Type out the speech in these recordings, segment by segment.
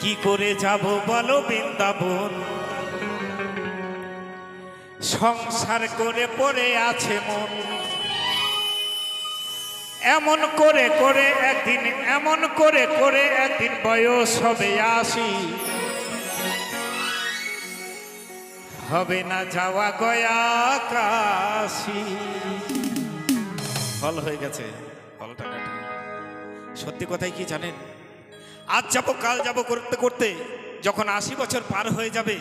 কি করে যাব বলো বৃন্দাবন? সংসার করে পড়ে আছে মন। এমন করে করে একদিন, এমন করে করে একদিন বয়স হবে আসি হবে না যাওয়া গয়া কাশি। ফল হয়ে গেছে, ফলটা সত্যি কথাই কি জানেন? আজ যাব, কাল যাব করতে করতে। যখন আশি বছর পার হয়ে যাবে,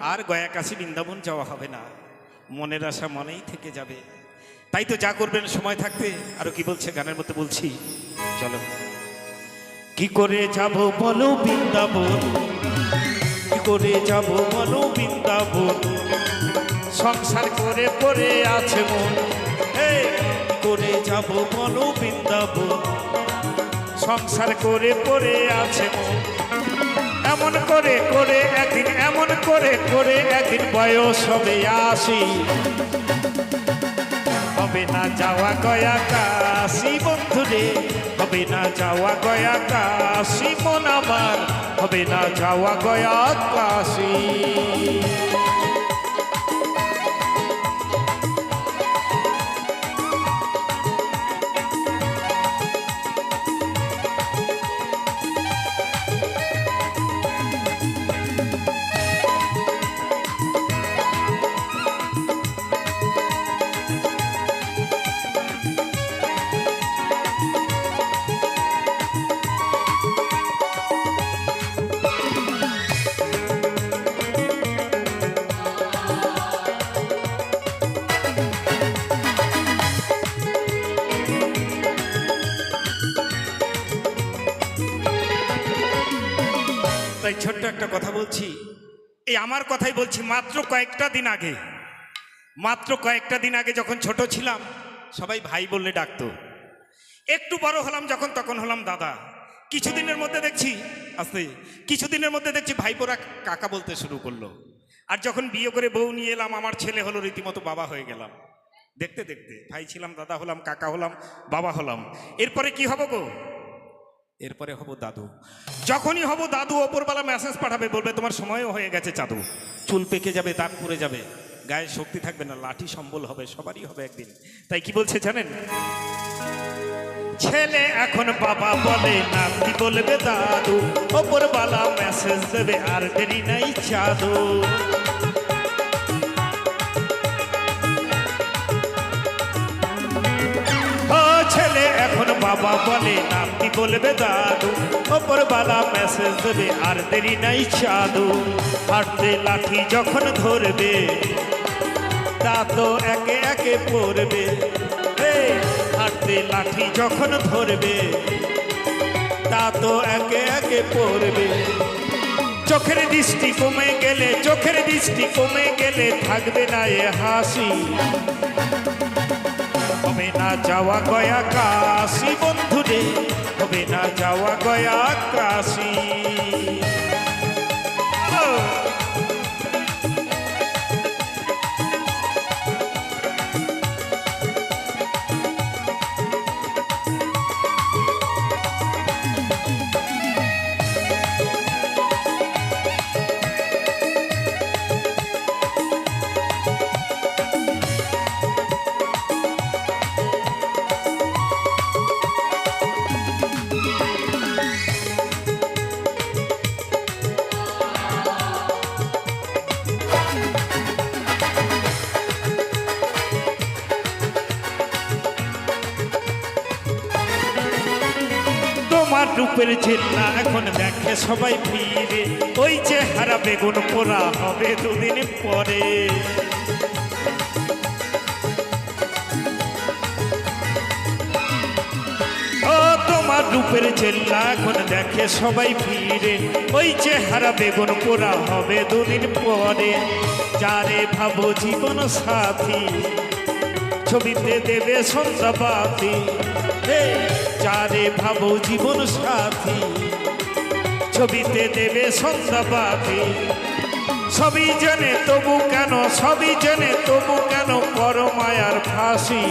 আর গয়া কাশি বৃন্দাবন যাওয়া হবে না। মনের আশা মনেই থেকে যাবে। তাই তো যা করবেন, সময় থাকতে। আরও কি বলছে, গানের মধ্যে বলছি। চলো। কি করে যাব বলো বৃন্দাবন? কি করে যাব বলো বৃন্দাবন? সংসার করে পড়ে আছে মন। করে যাব বলো বৃন্দাবন? সংসার করে পড়ে আছে এমন করে করে একদিন, এমন করে করে একদিন বয়স হবে আসি হবে না যাওয়া গয়া কাশি, বন্ধুরে, হবে না যাওয়া গয়া কাশি, মন আমার। হবে না যাওয়া গয়া কাশি। তাই ছোট্ট একটা কথা বলছি। এই আমার কথাই বলছি, মাত্র কয়েকটা দিন আগে, মাত্র কয়েকটা দিন আগে যখন ছোট ছিলাম, সবাই ভাই বললে ডাকতো। একটু বড় হলাম যখন, তখন হলাম দাদা। কিছুদিনের মধ্যে দেখছি, আস্তে, কিছুদিনের মধ্যে দেখছি ভাইপোরা কাকা বলতে শুরু করল। আর যখন বিয়ে করে বউ নিয়ে এলাম, আমার ছেলে হলো রীতিমতো বাবা হয়ে গেলাম। দেখতে দেখতে, ভাই ছিলাম, দাদা হলাম, কাকা হলাম, বাবা হলাম। এরপরে কি হব গো? এরপরে হব দাদু। যখনই হব দাদু ওপরবেলা মেসেজ পাঠাবে, বলবে, তোমার সময়ও হয়ে গেছে চাদু। চুল পেকে যাবে দাঁত পড়ে যাবে। গায়ে শক্তি থাকবে না, লাঠি সম্বল হবে, সবারই হবে একদিন। তাই কি বলছে জানেন? ছেলে এখন বাবা বলে নাতি বলবে দাদু? ওপরবেলা মেসেজ দেবে, আর দেরি নাই চাদু। বাবা বলে নাতি বলবে দাদু? ওপর বালা মেসেজ দেবে, আর দেরি নাই চাদু হাঁটতে লাঠি যখন ধরবে, তা তো একে একে পড়বে হাঁটতে লাঠি যখন ধরবে, তা তো একে একে পড়বে। চোখের দৃষ্টি কমে গেলে, চোখের দৃষ্টি কমে গেলে থাকবে না এ হাসি। হবে না যাওয়া গয়া কাশি বন্ধুরে হবে না যাওয়া গয়া তোমার রূপের জেল্লা এখন দেখে সবাই ফিরে ওই চেহারা বেগুন পোড়া হবে দুদিন পরে। তোমার রূপের জেল্লা এখন দেখে সবাই ফিরে ওই চেহারা বেগুন পোড়া হবে দুদিন পরে। যারে ভাবো জীবন সাথী ছবিতে দেবে হে, যারে ভাবো জীবন সাথী। ছবিতে দেবে সন্ধ্যাবাতি সবই জেনে তবু কেন, সবই জেনে তবু কেন পরমায়ার ফাঁসি।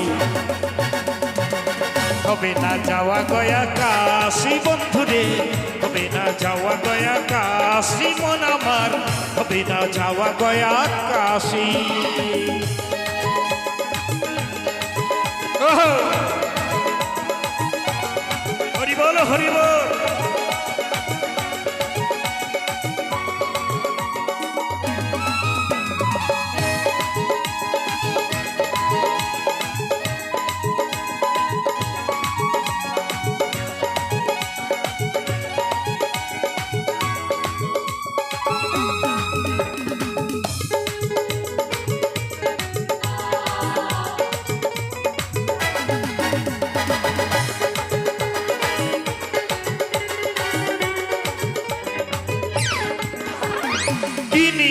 হবে না যাওয়া গয়া কাশি, বন্ধুরে, হবে না যাওয়া গয়া কাশি, মন আমার। হবে না যাওয়া গয়া কাশি।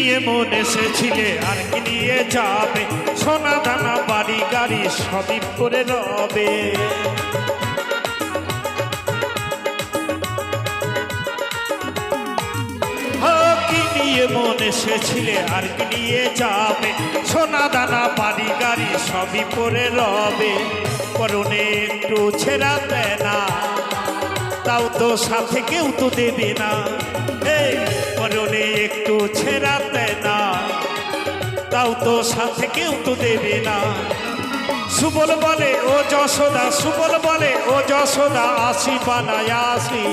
নিয়ে মন এসেছিলে, আর কি নিয়ে যাবে? সোনা দানা, বাড়ি, গাড়ি, সবই করে রবে। মন এসেছিলে, আর কি নিয়ে যাবে? সোনা দানা, বাড়ি, গাড়ি, সবই পরে রবে। করুণে একটু ছেড়াতে না তাও তো সাথে কেউ তো দেবে না। এই করণে একটু ছেড়াতে না তাও তো সাথে কেউ তো দেবে না। সুবল বলে, ও যশোদা, সুবল বলে, ও যশোদা, আসি বানায় আসি।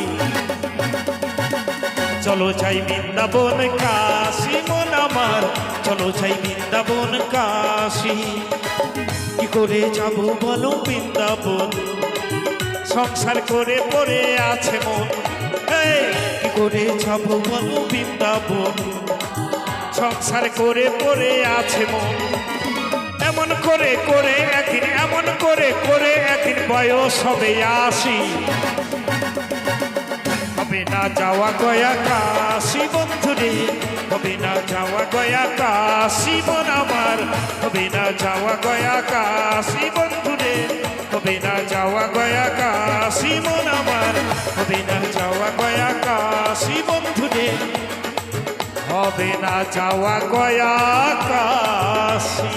চলো যাই বৃন্দাবন কাশি, মন আমার। চলো যাই বৃন্দাবন কাশি। কি করে যাব বলো বৃন্দাবন? সংসার করে পড়ে আছে মন। কি করে যাব বলো বৃন্দাবন? সংসার করে পড়ে আছে মন। এমন করে করে একদিন, এমন করে করে একদিন বয়স হবে আসি হবে না যাওয়া গয়া কাশি বন্ধুরে হবে না যাওয়া গয়া কাশি মন আমার। হবে না যাওয়া গয়া কাশি বন্ধুরে হবে না যাওয়া গয়া কাশি মন আমার। হবে না যাওয়া গয়া কাশি বন্ধুরে হবে না যাওয়া গয়া কাশি